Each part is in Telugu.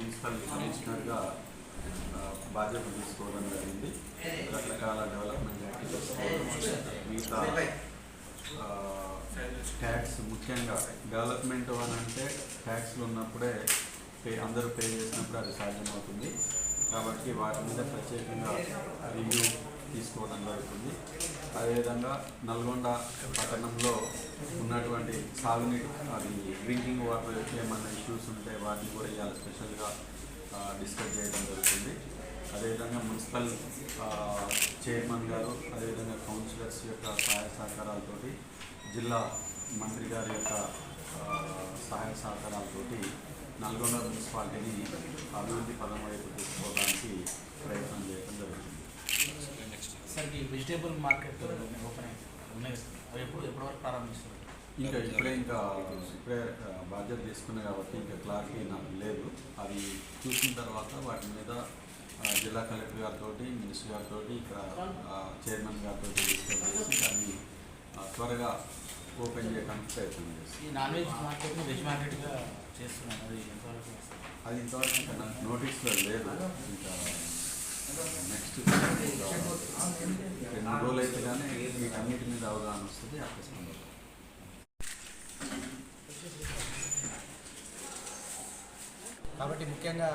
కమిషనర్గా బాధ్యత తీసుకోవడం జరిగింది. రకరకాల డెవలప్మెంట్ యాక్టివిటీస్ మిగతా ట్యాక్స్ ముఖ్యంగా డెవలప్మెంట్ అని అంటే ట్యాక్స్లు ఉన్నప్పుడే పే అందరూ పే చేసినప్పుడు అది సాధ్యమవుతుంది. కాబట్టి వాటి మీద ప్రత్యేకంగా రివ్యూ తీసుకోవడం జరుగుతుంది. అదేవిధంగా నల్గొండ పట్టణంలో ఉన్నటువంటి సాగునీటి అది డ్రింకింగ్ వాటర్ ఏమైనా ఇష్యూస్ ఉంటే వాటిని కూడా ఇవాళ స్పెషల్గా డిస్కస్ చేయడం జరుగుతుంది. అదేవిధంగా మున్సిపల్ చైర్మన్ గారు అదేవిధంగా కౌన్సిలర్స్ యొక్క సహాయ సహకారాలతోటి జిల్లా మంత్రి గారి యొక్క సహాయ సహకారాలతోటి నల్గొండ మున్సిపాలిటీని అభివృద్ధి పదం వైపు తీసుకోవడానికి సార్ ఈ వెజిటేబుల్ మార్కెట్ ఓపెన్ అయింది. ఉన్నాయి అవి ఎప్పుడు ఎప్పటి వరకు ప్రారంభిస్తారు? ఇంకా ఇప్పుడే ఇంకా ఇప్పుడే బాధ్యత తీసుకున్నాయి కాబట్టి ఇంకా క్లారిటీ నాకు లేదు. అది చూసిన తర్వాత వాటి మీద జిల్లా కలెక్టర్ గారితో మినిస్టర్ గారితో ఇక్కడ చైర్మన్ గారితో డిస్కస్ చేసి దాన్ని త్వరగా ఓపెన్ చేయడానికి ప్రయత్నం చేస్తాం. ఈ నాన్ వెజ్ మార్కెట్ని వెజ్ మార్కెట్గా చేస్తున్నాను అది ఎంతవరకు సార్ అది ఇంతవరకు ఇంకా నాకు నోటీస్లో లేదు. ఇంకా నెక్స్ట్ రెండు రోజులు అయితే కానీ వీటన్నిటి మీద అవగాహన వస్తుంది అక్కడ కాబట్టి ముఖ్యంగా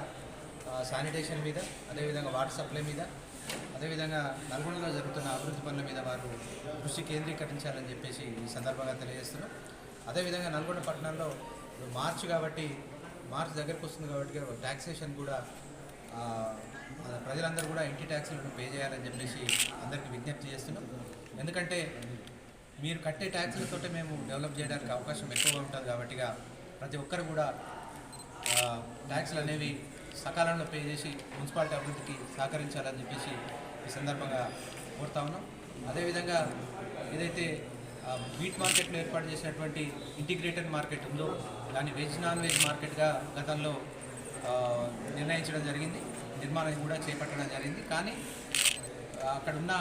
శానిటేషన్ మీద అదేవిధంగా వాటర్ సప్లై మీద అదేవిధంగా నల్గొండలో జరుగుతున్న అభివృద్ధి పనుల మీద వారు దృష్టి కేంద్రీకరించాలని చెప్పేసి ఈ సందర్భంగా తెలియజేస్తున్నాం అదేవిధంగా నల్గొండ పట్టణంలో మార్చ్ కాబట్టి మార్చ్ దగ్గరకు వస్తుంది కాబట్టి ట్యాక్సేషన్ కూడా ప్రజలందరూ కూడా ఇంటి ట్యాక్స్లను పే చేయాలని చెప్పేసి అందరికీ విజ్ఞప్తి చేస్తున్నాం. ఎందుకంటే మీరు కట్టే ట్యాక్స్లతోటే మేము డెవలప్ చేయడానికి అవకాశం ఎక్కువగా ఉంటుంది కాబట్టిగా ప్రతి ఒక్కరు కూడా ట్యాక్స్లు అనేవి సకాలంలో పే చేసి మున్సిపాలిటీ అభివృద్ధికి సహకరించాలని చెప్పేసి ఈ సందర్భంగా కోరుతా ఉన్నాం. అదేవిధంగా ఏదైతే ఆ, మీట్ మార్కెట్లో ఏర్పాటు చేసినటువంటి ఇంటిగ్రేటెడ్ మార్కెట్ ఉందో దాన్ని వెజ్ నాన్ వెజ్ మార్కెట్గా గతంలో నిర్ణయించడం జరిగింది. నిర్మాణం కూడా చేపట్టడం జరిగింది. కానీ అక్కడున్న అక్కడ ఉన్న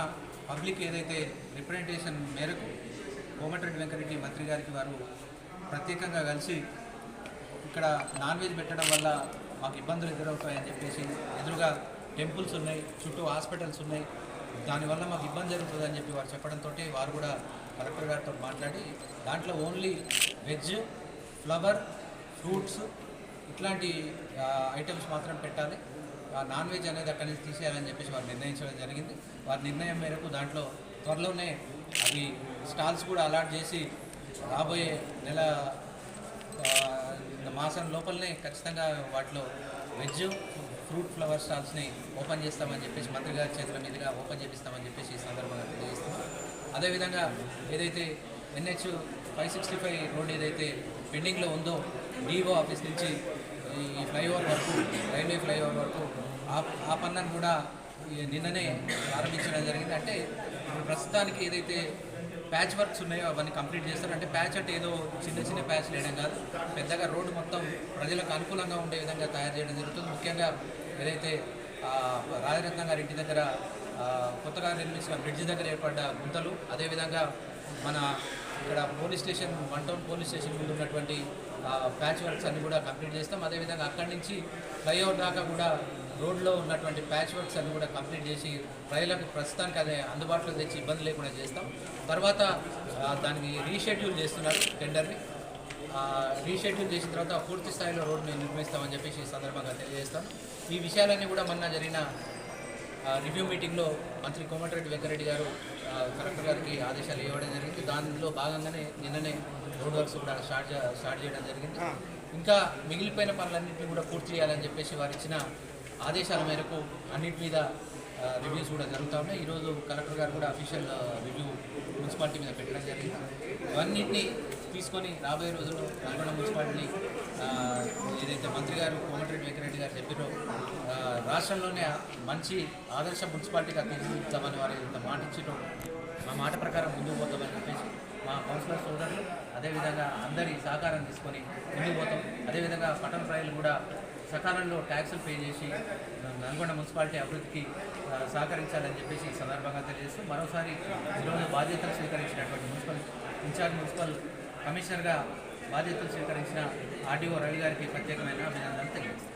పబ్లిక్ ఏదైతే రిప్రజెంటేషన్ మేరకు కోమటిరెడ్డి వెంకరెడ్డి మంత్రి గారికి వారు ప్రత్యేకంగా కలిసి ఇక్కడ నాన్ వెజ్ పెట్టడం వల్ల మాకు ఇబ్బందులు ఎదురవుతాయని చెప్పేసి ఎదురుగా టెంపుల్స్ ఉన్నాయి చుట్టూ హాస్పిటల్స్ ఉన్నాయి. దానివల్ల మాకు ఇబ్బంది జరుగుతుంది అని చెప్పి వారు చెప్పడంతో వారు కూడా కలెక్టర్ గారితో మాట్లాడి దాంట్లో ఓన్లీ వెజ్ ఫ్లవర్ ఫ్రూట్స్ ఇట్లాంటి ఐటమ్స్ మాత్రం పెట్టాలి. ఆ నాన్ వెజ్ అనేది అక్కడి నుంచి తీసేయాలని చెప్పేసి వారు నిర్ణయించడం జరిగింది. వారి నిర్ణయం మేరకు దాంట్లో త్వరలోనే అవి స్టాల్స్ కూడా అలాట్ చేసి రాబోయే నెల మాసం లోపలనే ఖచ్చితంగా వాటిలో వెజ్ ఫ్రూట్ ఫ్లవర్ స్టాల్స్ని ఓపెన్ చేస్తామని చెప్పేసి మంత్రి గారి చేతుల మీదుగా ఓపెన్ చేపిస్తామని చెప్పేసి ఈ సందర్భంగా తెలియజేస్తున్నాం. అదేవిధంగా ఏదైతే NH five sixty five road ఏదైతే పెండింగ్లో ఉందో డిఓ ఆఫీస్ నుంచి ఈ ఫ్లైఓవర్ వరకు రైల్వే ఫ్లైఓవర్ వరకు ఆ ఆ పనులను కూడా నిన్ననే ప్రారంభించడం జరిగింది. అంటే ఇప్పుడు ప్రస్తుతానికి ఏదైతే ప్యాచ్ వర్క్స్ ఉన్నాయో అవన్నీ కంప్లీట్ చేస్తారు. అంటే ప్యాచ్ అంటే ఏదో చిన్న చిన్న ప్యాచ్ వేయడం కాదు. పెద్దగా రోడ్డు మొత్తం ప్రజలకు అనుకూలంగా ఉండే విధంగా తయారు చేయడం జరుగుతుంది. ముఖ్యంగా ఏదైతే రాజరత్నం గారి ఇంటి దగ్గర కొత్తగా నిర్మించిన బ్రిడ్జ్ దగ్గర ఏర్పడ్డ గుంతలు అదేవిధంగా మన ఇక్కడ police station one town police station ముందు ఉన్నటువంటి ప్యాచ్ వర్క్స్ అన్ని కూడా కంప్లీట్ చేస్తాం. అదేవిధంగా అక్కడి నుంచి ఫ్లైఓవర్ దాకా కూడా రోడ్లో ఉన్నటువంటి ప్యాచ్ వర్క్స్ అన్ని కూడా కంప్లీట్ చేసి ప్రజలకు ప్రస్తుతానికి అదే అందుబాటులో తెచ్చి ఇబ్బంది లేకుండా చేస్తాం. తర్వాత దానికి రీషెడ్యూల్ చేస్తున్నారు టెండర్ని. రీషెడ్యూల్ చేసిన తర్వాత పూర్తి స్థాయిలో రోడ్ని నిర్మిస్తామని చెప్పేసి ఈ సందర్భంగా తెలియజేస్తాం. ఈ విషయాలన్నీ కూడా మొన్న జరిగిన రివ్యూ మీటింగ్లో మంత్రి కోమటిరెడ్డి వెంకరెడ్డి గారు కలెక్టర్ గారికి ఆదేశాలు ఇవ్వడం జరిగింది. దానిలో భాగంగానే నిన్ననే రోడ్ వర్క్స్ కూడా స్టార్ట్ స్టార్ట్ చేయడం జరిగింది. ఇంకా మిగిలిపోయిన పనులన్నింటినీ కూడా పూర్తి చేయాలని చెప్పేసి వారు ఇచ్చిన ఆదేశాల మేరకు అన్నింటి మీద రివ్యూస్ కూడా జరుగుతూ ఉన్నాయి. ఈరోజు కలెక్టర్ గారు కూడా అఫీషియల్ రివ్యూ మున్సిపాలిటీ మీద పెట్టడం జరిగింది. ఇవన్నింటినీ తీసుకొని రాబోయే రోజుల్లో నల్గొండ మున్సిపాలిటీని ఏదైతే మంత్రి గారు కోమటిరెడ్డి వెంకరెడ్డి గారు చెప్పారో రాష్ట్రంలోనే మంచి ఆదర్శ మున్సిపాలిటీగా తీర్చిదిద్దామని వారు ఇంత మాట ఇచ్చడం మా మాట ప్రకారం ముందుకు పోతామని చెప్పేసి మా కౌన్సిలర్ సోదరులు అదేవిధంగా అందరి సహకారం తీసుకొని ముందుకు పోతాం. అదేవిధంగా పట్టణ ప్రజలు కూడా సకాలంలో ట్యాక్సులు పే చేసి నల్గొండ మున్సిపాలిటీ అభివృద్ధికి సహకరించాలని చెప్పేసి ఈ సందర్భంగా తెలియజేస్తూ మరోసారి ఈరోజు బాధ్యతలు స్వీకరించినటువంటి మున్సిపల్ ఇన్ఛార్జ్ మున్సిపల్ కమిషనర్గా బాధ్యతలు స్వీకరించిన ఆర్డీఓ రవి గారికి ప్రత్యేకమైన అభినందనలు తెలియజేస్తాను